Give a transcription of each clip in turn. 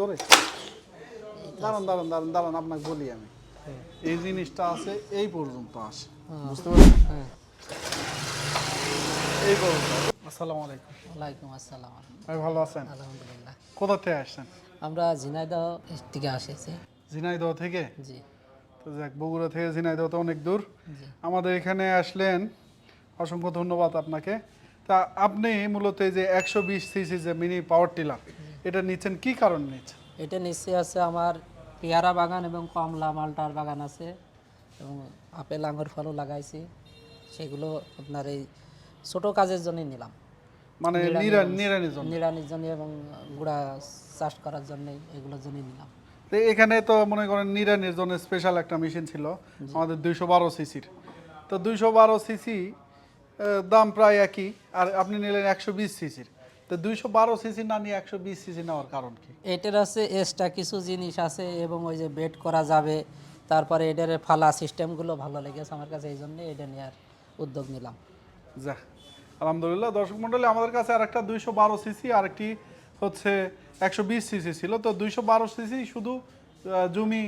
জোরে জোরে। দাঁড়ান দাঁড়ান দাঁড়ান দাঁড়ান আপনাকে বলি আমি। এই জিনিসটা আছে এই পর্যন্ত আসে। বুঝতে পারছেন? হ্যাঁ। এই পর্যন্ত আসসালামু আলাইকুম। ওয়ালাইকুম আসসালাম। ভাই ভালো আছেন? আলহামদুলিল্লাহ। কোথা থেকে আসছেন? আমরা ঝিনাইদহ থেকে আসেছি। ঝিনাইদহ থেকে? জি। তো যাক বগুড়া থেকে ঝিনাইদহ তো অনেক দূর। আমাদের এখানে আসলেন অসংখ্য ধন্যবাদ আপনাকে। তা আপনি মূলত এই যে একশো বিশ সিসি যে মিনি পাওয়ার টিলার এটা নিচ্ছেন কি কারণ নিচ্ছেন এটা নিশ্চয়ই আছে আমার পেয়ারা বাগান এবং কমলা মালটার বাগান আছে এবং আপেল আঙুর ফলও লাগাইছি। সেগুলো আপনার এই ছোট কাজের জন্যই নিলাম। মানে জন্য? নিড়ানির জন্য এবং গুড়া চাষ করার জন্যই এগুলোর জন্যই নিলাম। তো এখানে তো মনে করেন নিরানির জন্য স্পেশাল একটা মেশিন ছিল আমাদের দুইশো বারো সিসির তো দুইশো বারো সিসি দাম প্রায় একই আর আপনি নিলেন একশো বিশ সিসির তো দুইশো বারো সিসি না নিয়ে একশো বিশ সিসি নেওয়ার কারণ কি? এটার আছে এক্সট্রা কিছু জিনিস আছে এবং ওই যে বেড করা যাবে। তারপরে এটার ফালা সিস্টেমগুলো ভালো লেগেছে আমার কাছে এই জন্য এটা নেওয়ার উদ্যোগ নিলাম। যা আলহামদুলিল্লাহ। দর্শক মন্ডলী আমাদের কাছে আর একটা দুইশো বারো সিসি আর একটি হচ্ছে একশো বিশ সিসি ছিল। তো দুইশো বারো সিসি শুধু জমি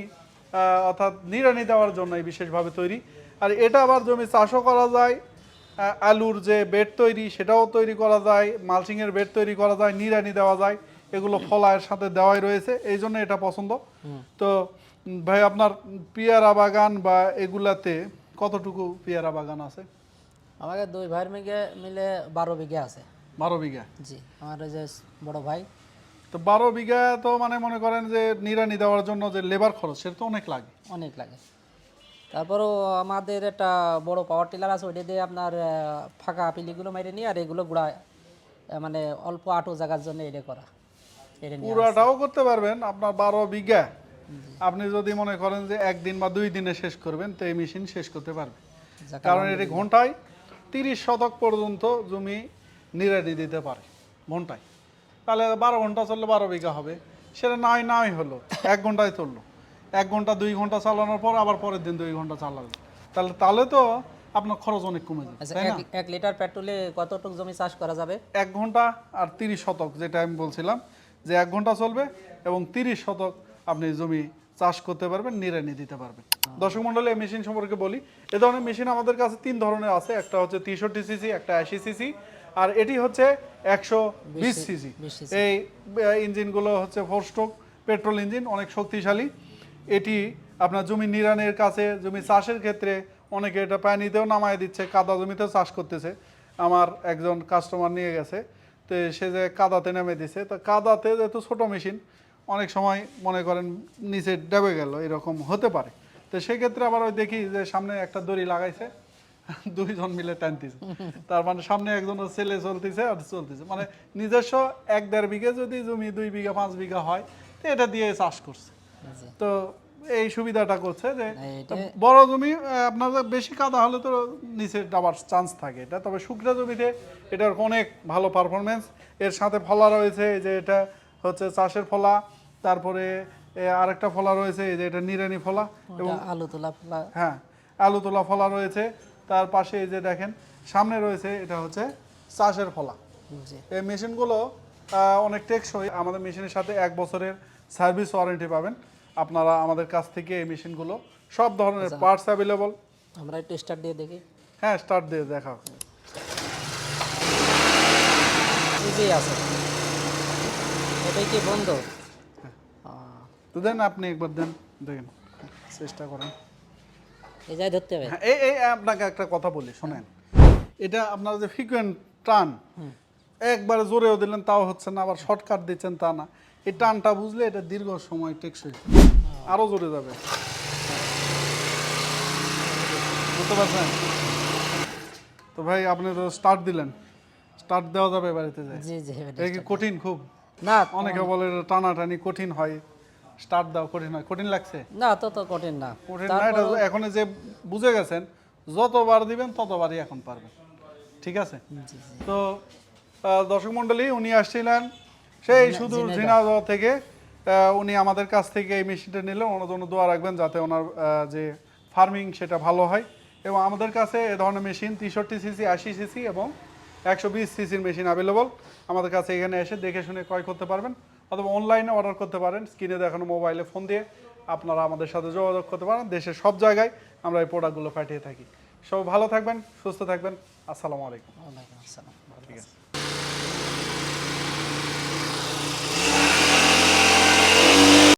অর্থাৎ নিড়ানি দেওয়ার জন্য বিশেষভাবে তৈরি। আর এটা আবার জমি চাষও করা যায় আলুর যে বেড তৈরি সেটাও তৈরি করা যায় মালচিংয়ের বেড তৈরি করা যায় নিড়ানি দেওয়া যায় এগুলো ফলায়ের সাথে দেওয়াই রয়েছে এই জন্য এটা পছন্দ। তো ভাই আপনার পিয়ারা বাগান বা এগুলাতে কতটুকু পিয়ারা বাগান আছে? আমাকে দুই ভাইয়ের মিলে মিলে বারো বিঘা আছে। বারো বিঘা? জি আমার যে বড় ভাই। তো বারো বিঘা তো মানে মনে করেন যে নিড়ানি দেওয়ার জন্য যে লেবার খরচ সেটা তো অনেক লাগে। অনেক লাগে। তারপরও আমাদের একটা বড় পাওয়ার টিলার আছে ওইটা দিয়ে আপনার ফাঁকা পিলিগুলো মেরে নিয়ে আর এগুলো গুড়া মানে অল্প আটো জায়গার জন্য এটা করা। পুরাটাও করতে পারবেন আপনার বারো বিঘা। আপনি যদি মনে করেন যে একদিন বা দুই দিনে শেষ করবেন তো এই মেশিন শেষ করতে পারবে কারণ এটি ঘন্টায় তিরিশ শতক পর্যন্ত জমি নিড়ানি দিতে পারে ঘন্টায়। তাহলে বারো ঘণ্টা চললে বারো বিঘা হবে। সেটা নাই নাই হলো এক ঘন্টায় চলল। এক ঘণ্টা দুই ঘণ্টা চালানোর পর আবার পরের দিন দুই ঘণ্টা চালাবে। তাহলে তাহলে তো আপনার খরচ অনেক কমে যাবে আচ্ছা তাই না? এক এক লিটার পেট্রোলে কতটুকু জমি চাষ করা যাবে? এক ঘণ্টা আর তিরিশ শতক যেটা আমি বলছিলাম যে এক ঘণ্টা চলবে এবং তিরিশ শতক আপনি জমি চাষ করতে পারবেন নিড়ানি দিতে পারবেন। দর্শক মন্ডলী এই মেশিন সম্পর্কে বলি এ ধরনের মেশিন আমাদের কাছে তিন ধরনের আছে একটা হচ্ছে তেষট্টি সিসি একটা আশি সিসি আর এটি হচ্ছে একশো বিশ সিসি। এই ইঞ্জিনগুলো হচ্ছে ফোর স্ট্রোক পেট্রোল ইঞ্জিন অনেক শক্তিশালী। এটি আপনার জমি নিরানের কাছে, জমি চাষের ক্ষেত্রে অনেকে এটা পানিতেও নামায় দিচ্ছে, কাদা জমিতেও চাষ করতেছে। আমার একজন কাস্টমার নিয়ে গেছে, তো সে যে কাদাতে নেমে দিছে। তো কাদাতে যেহেতু ছোট মেশিন, অনেক সময় মনে করেন নিচে ডেবে গেল, এরকম হতে পারে। তো সেক্ষেত্রে আবার ওই দেখি যে সামনে একটা দড়ি লাগাইছে, দুইজন মিলে টানতেছে তার মানে সামনে একজন ছেলে চলতেছে আর চলতেছে। মানে নিজস্ব এক দেড় বিঘে যদি জমি দুই বিঘা, পাঁচ বিঘা হয়, তো এটা দিয়ে চাষ করছে। তো এই সুবিধাটা করছে যে বড় জমি আপনার বেশি কাদা হলে তো নিচে ডাবার চান্স থাকে এটা। তবে শুকনো জমিতে এটার অনেক ভালো পারফরমেন্স এর সাথে ফলা রয়েছে এই যে এটা হচ্ছে চাষের ফলা তারপরে আরেকটা ফলা রয়েছে এই যে এটা নিরানি ফলা এবং আলু তোলা ফলা। হ্যাঁ আলু তোলা ফলা রয়েছে। তার পাশে এই যে দেখেন সামনে রয়েছে এটা হচ্ছে চাষের ফলা। এই মেশিনগুলো অনেক টেকসই। আমাদের মেশিনের সাথে এক বছরের সার্ভিস ওয়ারেন্টি পাবেন। আপনারা আমাদের কাছ থেকে এই মেশিনগুলো সব ধরনের পার্টস অ্যাভেলেবল আমরা একটু স্টার্ট দিয়ে দেখি। হ্যাঁ স্টার্ট দিয়ে দেখা ইজি আছে। এটাই কি বন্ধ? তো দেন আপনি একবার দেন দেখেন চেষ্টা করেন। এই যাই ধরতে হবে। হ্যাঁ এই এই আপনাকে একটা কথা বলি শোনেন। এটা আপনার যে ফ্রিকুয়েন্ট টান একবারে জোরেও দিলেন তাও হচ্ছে না আবার শর্টকাট দিচ্ছেন তা না। এই টানটা বুঝলে এটা দীর্ঘ সময় টেকসই। আরও জোরে যাবে। বুঝতে পারছেন? তো ভাই আপনি তো স্টার্ট দিলেন। স্টার্ট দেওয়া যাবে বাড়িতে যায় জি জি এটা কি কঠিন খুব? না অনেকে বলে টানাটানি কঠিন হয়। স্টার্ট দাও কঠিন হয়। কঠিন লাগছে? না তো তো কঠিন না। কঠিন না এটা এখন যে বুঝে গেছেন যতবার দিবেন ততবারই এখন পারবেন। ঠিক আছে? তো দর্শক মণ্ডলী উনি আসছিলেন। সেই সুদূর ঝিনাইদহ থেকে উনি আমাদের কাছ থেকে এই মেশিনটা নিলেন। ওনার জন্য দোয়া রাখবেন যাতে ওনার যে ফার্মিং সেটা ভালো হয়। এবং আমাদের কাছে এ ধরনের মেশিন তেষট্টি সিসি আশি সিসি এবং একশো বিশ সিসির মেশিন অ্যাভেলেবল আমাদের কাছে এখানে এসে দেখে শুনে ক্রয় করতে পারবেন অথবা অনলাইনে অর্ডার করতে পারেন। স্ক্রিনে দেখানো মোবাইলে ফোন দিয়ে আপনারা আমাদের সাথে যোগাযোগ করতে পারেন। দেশের সব জায়গায় আমরা এই প্রোডাক্টগুলো পাঠিয়ে থাকি। সব ভালো থাকবেন সুস্থ থাকবেন। আসসালামু আলাইকুম। ওয়ালাইকুম আসসালাম। ঠিক আছে।